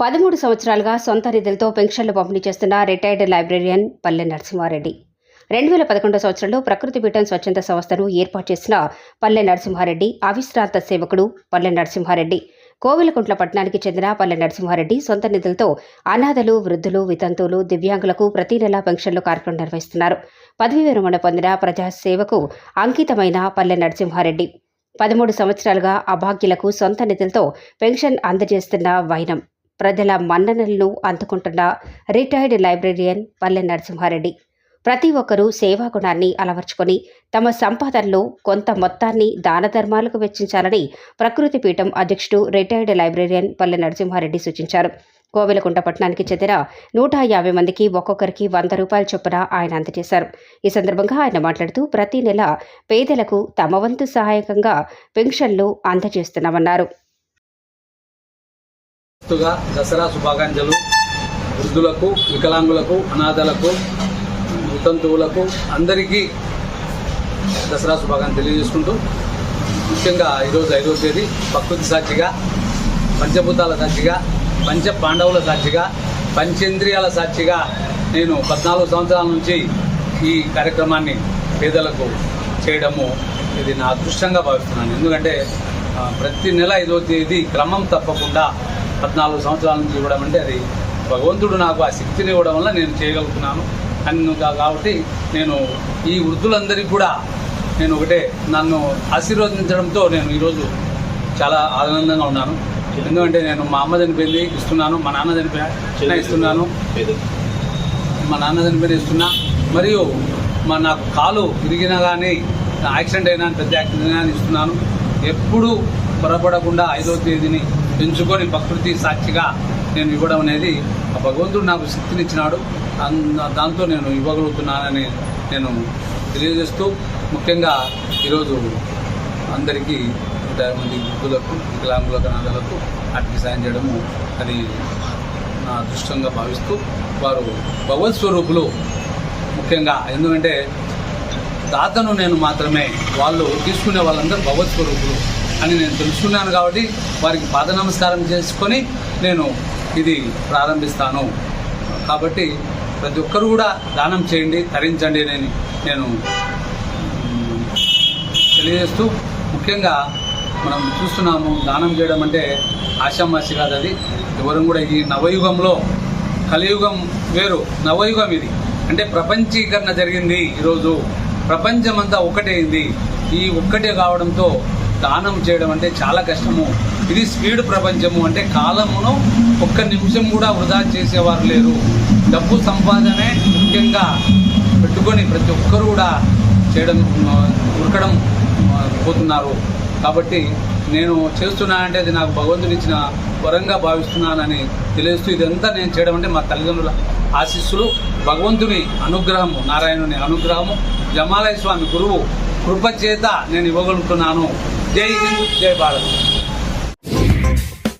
పదమూడు సంవత్సరాలుగా సొంత నిధులతో పెన్షన్లు పంపిణీ చేస్తున్న రిటైర్డ్ లైబ్రేరియన్ పల్లె నరసింహారెడ్డి. రెండు వేల పదకొండో సంవత్సరంలో ప్రకృతి పీఠం స్వచ్ఛంద సంస్థను ఏర్పాటు చేసిన పల్లె నరసింహారెడ్డి అవిశ్రాంత సేవకుడు పల్లె నరసింహారెడ్డి. కోవిలకుంట్ల పట్టణానికి చెందిన పల్లె నరసింహారెడ్డి సొంత నిధులతో అనాథలు వృద్ధులు వితంతువులు దివ్యాంగులకు ప్రతి నెలా పెన్షన్లు కార్యక్రమం నిర్వహిస్తున్నారు. పదవి విరమణ పొందిన ప్రజాసేవకు అంకితమైన పల్లె నరసింహారెడ్డి. పదమూడు సంవత్సరాలుగా అభాగ్యులకు సొంత నిధులతో పెన్షన్ అందజేస్తున్న వైనం. ప్రజల మన్ననలను అందుకుంటున్న రిటైర్డ్ లైబ్రేరియన్ పల్లె నరసింహారెడ్డి. ప్రతి ఒక్కరూ సేవా గుణాన్ని అలవర్చుకొని తమ సంపాదనలో కొంత మొత్తాన్ని దాన ధర్మాలకు వెచ్చించాలని ప్రకృతి పీఠం అధ్యక్షుడు రిటైర్డ్ లైబ్రేరియన్ పల్లె నరసింహారెడ్డి సూచించారు. కోవెలకుంట పట్టణానికి చెందిన నూట యాభై మందికి ఒక్కొక్కరికి వంద రూపాయల చొప్పున ఆయన అందజేశారు. ఈ సందర్భంగా ఆయన మాట్లాడుతూ ప్రతి నెల పేదలకు తమ వంతు సహాయకంగా పెన్షన్లు అందజేస్తున్నామన్నారు. ముందస్తుగా దసరా శుభాకాంక్షలు. వృద్ధులకు వికలాంగులకు అనాథలకు వితంతువులకు అందరికీ దసరా శుభాకాంక్షలు తెలియజేసుకుంటూ ముఖ్యంగా ఈరోజు ఐదవ తేదీ ప్రకృతి సాక్షిగా పంచభూతాల సాక్షిగా పంచ పాండవుల సాక్షిగా పంచేంద్రియాల సాక్షిగా నేను పద్నాలుగు సంవత్సరాల నుంచి ఈ కార్యక్రమాన్ని పేదలకు చేయడము ఇది నా అదృష్టంగా భావిస్తున్నాను. ఎందుకంటే ప్రతి నెల ఐదో తేదీ క్రమం తప్పకుండా పద్నాలుగు సంవత్సరాల నుంచి ఇవ్వడం అంటే అది భగవంతుడు నాకు ఆ శక్తిని ఇవ్వడం వల్ల నేను చేయగలుగుతున్నాను. అని కాబట్టి నేను ఈ వృద్ధులందరికీ కూడా నేను ఒకటే నన్ను ఆశీర్వదించడంతో నేను ఈరోజు చాలా ఆనందంగా ఉన్నాను. ఎందుకంటే నేను మా అమ్మ చనిపోయింది ఇస్తున్నాను మా నాన్న చనిపోయిన ఇస్తున్నాను. మా నాన్న చనిపోయిన ఇస్తున్నా. మరియు మా నాకు కాలు విరిగినా కానీ యాక్సిడెంట్ అయినా పెద్ద యాక్సిడెంట్ అయినా ఇస్తున్నాను. ఎప్పుడూ పొరపడకుండా ఐదో తేదీని పెంచుకొని ప్రకృతి సాక్షిగా నేను ఇవ్వడం అనేది ఆ భగవంతుడు నాకు శక్తినిచ్చినాడు. అన్- దాంతో నేను ఇవ్వగలుగుతున్నానని నేను తెలియజేస్తూ ముఖ్యంగా ఈరోజు అందరికీ నూట యాభై మంది వృద్ధులకు వికలాంగులకు అనాథలకు వాటికి సాయం చేయడము అది నా అదృష్టంగా భావిస్తూ వారు భగవత్ స్వరూపులు ముఖ్యంగా. ఎందుకంటే దాతను నేను మాత్రమే వాళ్ళు తీసుకునే వాళ్ళందరూ భగవత్ స్వరూపులు. అని నేను తెలుసుకున్నాను కాబట్టి వారికి పాద నమస్కారం చేసుకొని నేను ఇది ప్రారంభిస్తాను. కాబట్టి ప్రతి ఒక్కరు కూడా దానం చేయండి తరించండి అని నేను తెలియజేస్తూ ముఖ్యంగా మనం చూస్తున్నాము దానం చేయడం అంటే ఆషామాషి కాదు అది. ఎవరు కూడా ఈ నవయుగంలో కలియుగం వేరు నవయుగం ఇది. అంటే ప్రపంచీకరణ జరిగింది ఈరోజు. ప్రపంచమంతా ఒకటైంది ఈ ఒక్కటే కావడంతో దానం చేయడం అంటే చాలా కష్టము. ఇది స్పీడ్ ప్రపంచము అంటే కాలమును ఒక్క నిమిషం కూడా వృధా చేసేవారు లేరు. డబ్బు సంపాదనే ముఖ్యంగా పెట్టుకొని ప్రతి ఒక్కరు కూడా చేయడం ఉరకడం పోతున్నారు. కాబట్టి నేను చేస్తున్నా అంటే అది నాకు భగవంతుడు ఇచ్చిన వరంగా భావిస్తున్నానని తెలియస్తూ ఇదంతా నేను చేయడం అంటే మా తల్లిదండ్రుల ఆశీస్సులు. భగవంతుని అనుగ్రహము నారాయణుని అనుగ్రహము జమాలయ స్వామి గురువు కృపచేత నేను ఇవ్వగలుగుతున్నాను. Jai Hind, Jai Bharat.